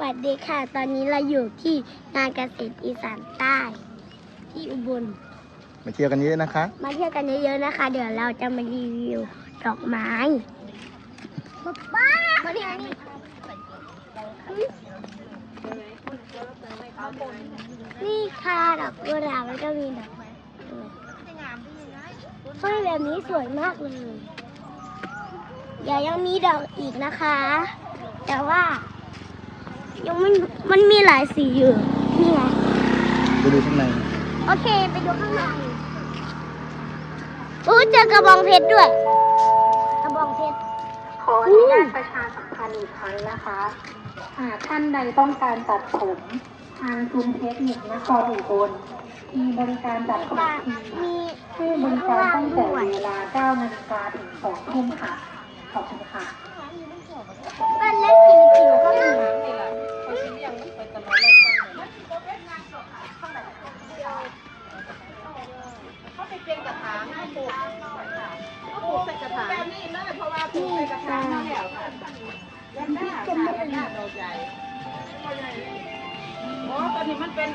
วัสดีค่ะ ตอนนี้เราอยู่ที่งานเกษตรอีสานใต้ ที่อุบล มาเที่ยวกันเยอะนะคะ มาเที่ยวกันเยอะๆนะคะ เดี๋ยวเราจะมารีวิวดอกไม้ป้ามาที่นี่นี่ค่ะดอกกุหลาบแล้วก็มีดอกไม้เฮ้ยแบบนี้สวยมากเลยเดี๋ยวยังมีดอกอีกนะคะ แต่ว่า ยังมันมันมีหลายสีอยู่นี่ไงไปดูข้างในโอเคไปดูข้างในอู้เจอกระบองเพชรด้วย กระบองเพชรขออนุญาตประชาสัมพันธ์อีกครั้งนะคะหากท่านใดต้องการตัดผมทางกรุงเทคนิคนครอุบลมีบริการตัดผมฟรีมีให้บริการตั้งแต่เวลา9นาฬิกาถึง2ทุ่มค่ะขอบคุณค่ะบ้านเล็กจิ๋วจิ๋วๆก็มี ค่ะยันด้าดอกใหญ่อ๋อตอนนี้มันเป็น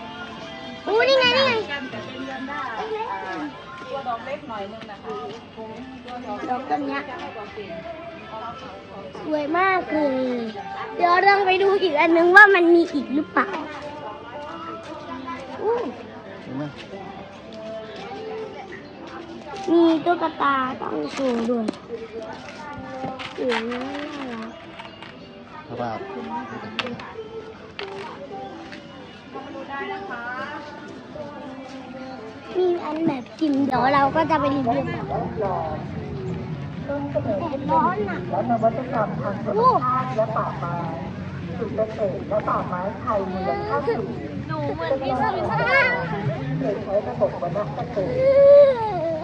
อู้นี่ไงนี่ไงกันแต่เป็นยันด้าอ่าตัวดอกเล็กหน่อยนึงนะคะดอกต้นเนี้ยสวยมากเลย เดี๋ยวเราไปดูอีกอันนึงว่ามันมีอีกหรือเปล่าอู้มีตุ๊กตาต้องโชว์ด้วยสวยน่าก ระบมีอันแบบจิมเดี๋ยวเราก็จะไปรีวิวแบบร้อนอะและนวัตกรรมทางธรรมอู้ชาติและป่าไม้สุดเกษตรและป่าไม้ไทยมืองเข้าสู่หนูเหมือนพี่สาวโดยใช้ระบบวรรณเกษตร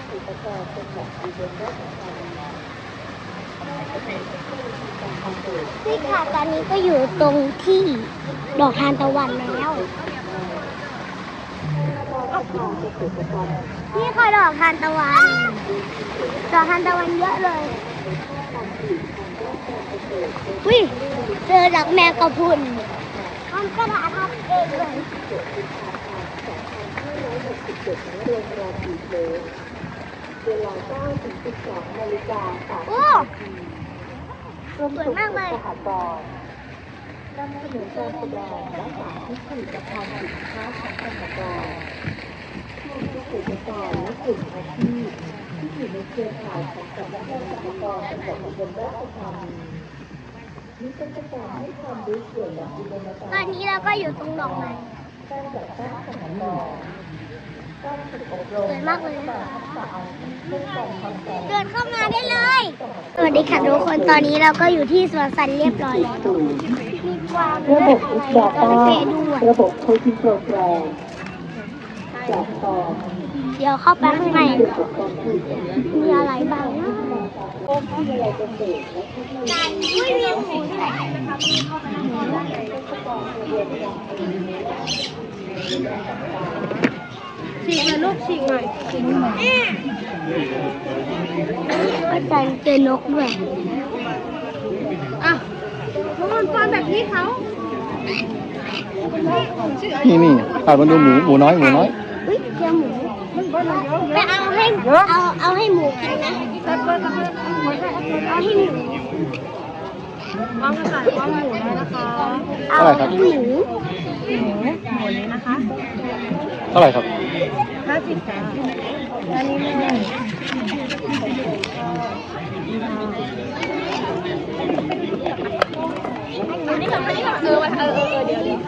งมานี่ค่ะตอนนี้ก็อยู่ตรงที่ดอกทานตะวันแล้วนี่ค่ะดอกทานตะวัน ดอกทานตะวันเยอะเลยวิเจอดอกแมงกระพุนทำกระดาษทำเองเลย เวลา9ถึง12นาฬิกาค่ะโอ้สวยมากเลยสหกรณ์นำเสนอการแสดงและสาธิตผลิตภัณฑ์สินค้าของสหกรณ์กลุ่มเกษตรกรและกลุ่มอาชีพที่อยู่ในเครือข่ายของสำนักงานสหกรณ์จังหวัดอุบลราชธานีมีกิจกรรมให้ความรู้เกี่ยวกับอุดมการตอนนี้เราก็อยู่ตรงดอกไม้ การจัดตั้งสหกรณ์การฝึกอบรสมวยมากเลยนะคะสารเรื่องการทำแผนเดินเข้ามาได้เลย สวัสดีค่ะทุกคน ตอนนี้เราก็อยู่ที่สวนสัตว์เรียบร้อยแล้วมีกวางระบบอะไรดาจระต้าเข้ด้วยระบบโคชิโปรแกรมแพลตฟอร์มเดี๋ยวเข้าไปข้างในอุปกรณ์สื่อสารมีอะไรบ้างนะโอ้ที่อะไรเกษตรและ เทคโนโลยีอุ้ยมีหมูด้วยฉีกเลยลูกฉีกหน่อยอาจารย์เจอนกด้วยอะน้องมันปอนแบบนี้เขานี่นี่ผ่านมาดูหมูหมูน้อยหมูน้อยอุ้ยเจอหมูไปเอาให้เอาเอาให้หมูกินนะเอาให้หมู วางกระต่ายว่างหมูได้นะคะเอาให้หมู หมูหมูนี้นะคะเท่าไหร่ครับห้าสิบค่ะอันนี้แม่อันนี้ก่อนอันนี้ก่อนเออเออเออเดี๋ยวเดี๋ยว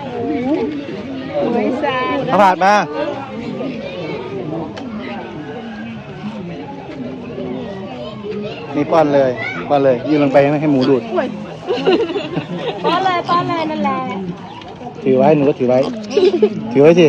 หมูซาข้าวผัดมานี่ป้อนเลยป้อนเลยยืนลงไปให้หมูดูด ป้อนเลยป้อนเลยนั่นแหละถือไว้หนูก็ถือไว้ ถือไว้สิ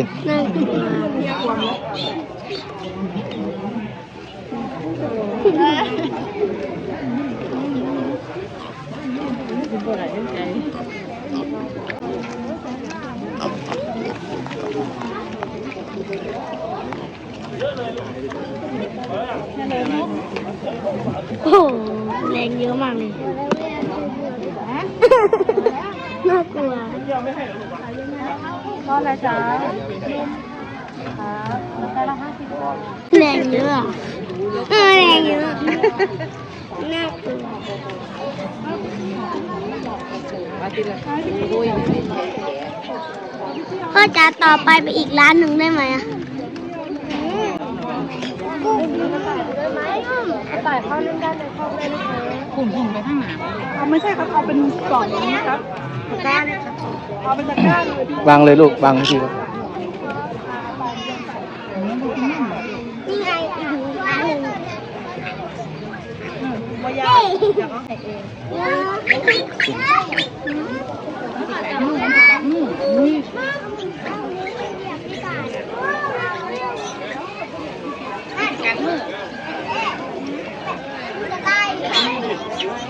โอ้โหแรงเยอะมากเลยน่ากลัวก็อะไรจ๊ะครับได้ละห้าสิบบาทแรงเยอะอะเออแรงเยอะน่ากลัวมาติดละห้าสิบด้วยพ่อจะต่อไปไปอีกร้านหนึ่งได้ไหมอะ ต่ายเข้าเล่นได้เลยเข้าเล่นเลยหุ่นหุ่นไปข้างหน้าเอาไม่ใช่ครับ เอาเป็นกล่องนี้ครับได้เลยครับเอาเป็นตะกร้าเลยพี่วางเลยลูกวางให้ทีครับนี่ไงอีกหนึ่งร้านหนึ่งว่ายากอยากเอาให้เอง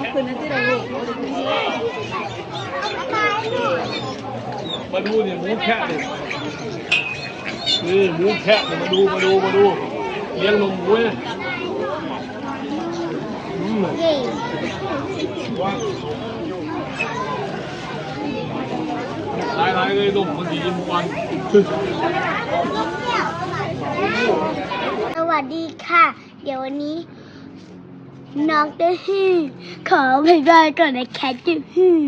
นี่ คืนนั้นที่เราลูก มาดูเนี่ยหมูแคะเนี่ยนี่หมูแคะเนี่ยมาดูมาดูมาดูเลี้ยงนมหมูเนี่ยอืมว่าหลายหลายเลยนมมันดีทุกวันสวัสดีค่ะ เดี๋ยววันนี้ น้องเต้ฮือขอบ๊ายบายก่อนนะแคทจูฮือ